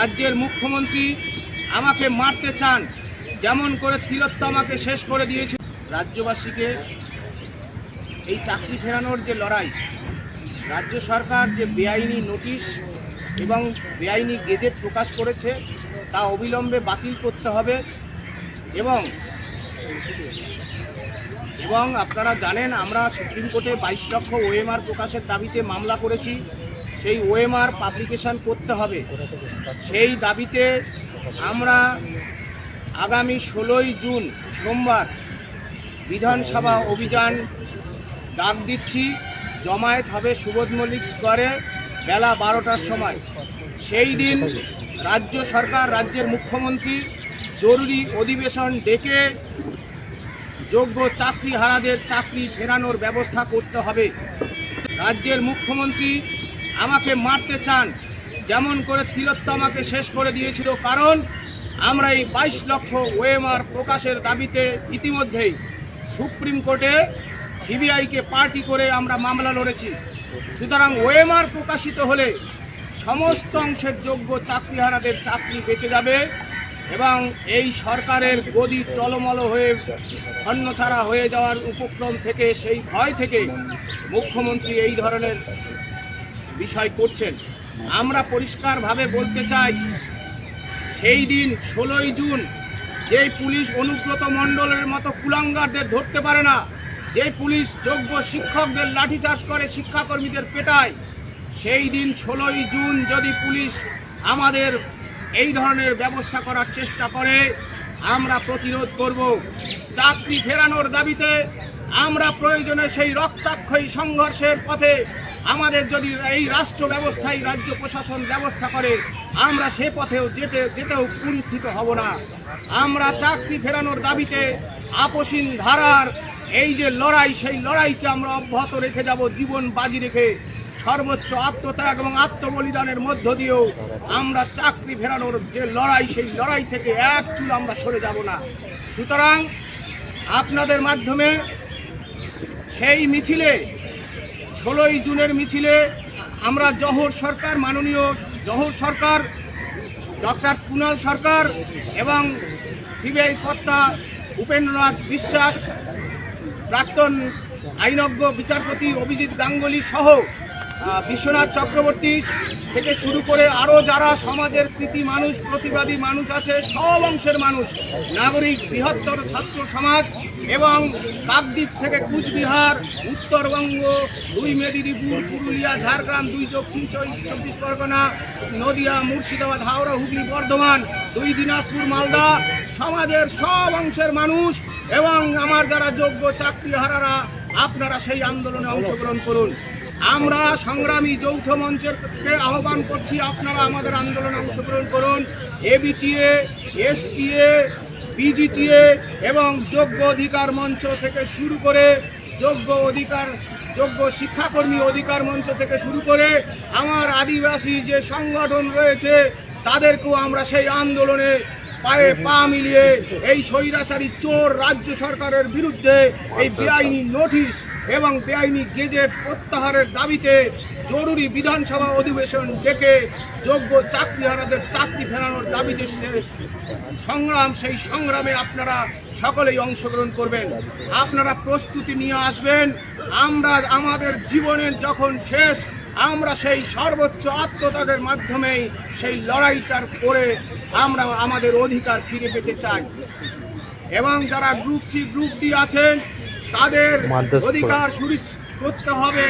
রাজ্যের মুখ্যমন্ত্রী আমাকে মারতে চান, যেমন করে তিলোত্ত আমাকে শেষ করে দিয়েছে। রাজ্যবাসীকে এই চাকরি ফেরানোর যে লড়াই, রাজ্য সরকার যে বেআইনি নোটিশ এবং বেআইনি গেজেট প্রকাশ করেছে, তা অবিলম্বে বাতিল করতে হবে এবং এবং আপনারা জানেন, আমরা সুপ্রিম কোর্টে বাইশ লক্ষ ওএমআর প্রকাশের দাবিতে মামলা করেছি। সেই ওএমআর পাবলিকেশন করতে হবে। সেই দাবিতে আমরা আগামী ষোলোই জুন সোমবার বিধানসভা অভিযান ডাক দিচ্ছি। জমায়েত হবে সুবোধ মল্লিক স্কোয়ারে বেলা বারোটার সময়। সেই দিন রাজ্য সরকার, রাজ্যের মুখ্যমন্ত্রী জরুরি অধিবেশন ডেকে যোগ্য চাকরিহারাদের চাকরি ফেরানোর ব্যবস্থা করতে হবে। রাজ্যের মুখ্যমন্ত্রী আমাকে মারতে চান, যেমন করে তিলোত্ত আমাকে শেষ করে দিয়েছিল। কারণ আমরা এই বাইশ লক্ষ ওএমআর প্রকাশের দাবিতে ইতিমধ্যেই সুপ্রিম কোর্টে সিবিআইকে পার্টি করে আমরা মামলা লড়েছি। সুতরাং ওএমআর প্রকাশিত হলে সমস্ত অংশের যোগ্য চাকরিহারাদের চাকরি বেঁচে যাবে এবং এই সরকারের গদি টলমল হয়ে ছন্নছাড়া হয়ে যাওয়ার উপক্রম থেকে, সেই ভয় থেকে মুখ্যমন্ত্রী এই ধরনের বিষয় করছেন। আমরা পরিষ্কারভাবে বলতে চাই, সেই দিন ষোলোই জুন যেই পুলিশ অনুব্রত মণ্ডলের মতো কুলাঙ্গারদের ধরতে পারে না যে পুলিশ যোগ্য শিক্ষকদের লাঠিচার্জ করে শিক্ষাকর্মীদের পেটায়, সেই দিন ষোলোই জুন যদি পুলিশ আমাদের এই ধরনের ব্যবস্থা করার চেষ্টা করে, আমরা প্রতিরোধ করব। চাকরি ফেরানোর দাবিতে আমরা প্রয়োজনে সেই রক্তাক্ষয়ী সংঘর্ষের পথে আমাদের যদি এই রাষ্ট্র ব্যবস্থায় রাজ্য প্রশাসন ব্যবস্থা করে, আমরা সে পথেও যেতে, যেতেও কুণ্ঠিত হব না। আমরা চাকরি ফেরানোর দাবিতে আপসীন ধারার এই যে লড়াই, সেই লড়াইকে আমরা অব্যাহত রেখে যাব, জীবন বাজি রেখে। সর্বোচ্চ আত্মত্যাগ এবং আত্মবলিদানের মধ্য দিয়েও আমরা চাকরি ফেরানোর যে লড়াই, সেই লড়াই থেকে এক চুল আমরা সরে যাব না। সুতরাং আপনাদের মাধ্যমে সেই মিছিলে, ষোলোই জুনের মিছিলে আমরা জহর সরকার, মাননীয় জহর সরকার, ডক্টর কুণাল সরকার এবং সিবিআই কর্তা উপেন্দ্রনাথ বিশ্বাস, প্রাক্তন আইনজ্ঞ বিচারপতি অভিজিৎ গাঙ্গুলি সহ বিশ্বনাথ চক্রবর্তী থেকে শুরু করে আরও যারা সমাজের কৃতি মানুষ, প্রতিবাদী মানুষ আছে, সব অংশের মানুষ, নাগরিক, বৃহত্তর ছাত্র সমাজ এবং কাকদ্বীপ থেকে কুচবিহার, উত্তরবঙ্গ, দুই মেদিনীপুর, পুরুলিয়া, ঝাড়গ্রাম, দুই দক্ষিণ চব্বিশ পরগনা, নদিয়া, মুর্শিদাবাদ, হাওড়া, হুগলি, বর্ধমান, দুই দিনাজপুর, মালদা, সমাজের সব অংশের মানুষ এবং আমার যারা যোগ্য চাকরিহারারা, আপনারা সেই আন্দোলনে অংশগ্রহণ করুন। আমরা সংগ্রামী যৌথ মঞ্চের আহ্বান করছি, আপনারা আমাদের আন্দোলনে অংশগ্রহণ করুন। এবিটিএ, এসটিএ, বিজিটিএ এবং যোগ্য অধিকার মঞ্চ থেকে শুরু করে যোগ্য অধিকার, যোগ্য শিক্ষাকর্মী অধিকার মঞ্চ থেকে শুরু করে আমার আদিবাসী যে সংগঠন রয়েছে, তাদেরকেও আমরা সেই আন্দোলনে পায়ে পা মিলিয়ে এই স্বৈরাচারী চোর রাজ্য সরকারের বিরুদ্ধে এই বেআইনি নোটিশ এবং বেআইনি গেজেট প্রত্যাহারের দাবিতে জরুরি বিধানসভা অধিবেশন ডেকে যোগ্য চাকরিহারাদের চাকরি ফেরানোর দাবিতে সংগ্রাম, সেই সংগ্রামে আপনারা সকলেই অংশগ্রহণ করবেন। আপনারা প্রস্তুতি নিয়ে আসবেন। আমরা আমাদের জীবনের যখন শেষ আমরা সেই সর্বোচ্চ আত্মত্যাগের মাধ্যমেই সেই লড়াইটার করে আমরা আমাদের অধিকার ফিরে পেতে চাই। এবং যারা গ্রুপ সি গ্রুপ ডি আছেন তাদের অধিকার করতে হবে।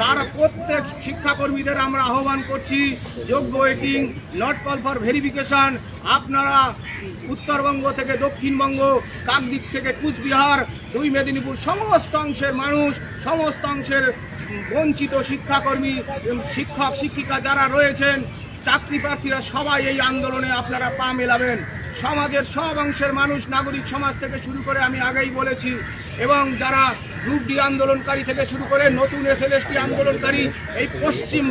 তার প্রত্যেক শিক্ষাকর্মীদের আমরা আহ্বান করছি যোগ্য waiting not call for verification আপনারা উত্তরবঙ্গ থেকে দক্ষিণবঙ্গ কাকদ্বীপ থেকে কুচবিহার দুই মেদিনীপুর সমস্ত অংশের মানুষ সমস্ত অংশের বঞ্চিত শিক্ষাকর্মী শিক্ষক শিক্ষিকা যারা রয়েছেন, চাকরি প্রার্থীরা সবাই এই আন্দোলনে আপনারা পা মেলাবেন। সমাজের সব অংশের মানুষ, নাগরিক সমাজ থেকে শুরু করে আমি আগেই বলেছি, এবং যারা গ্রুপ ডি আন্দোলনকারী থেকে শুরু করে নতুন এস আন্দোলনকারী, এই পশ্চিম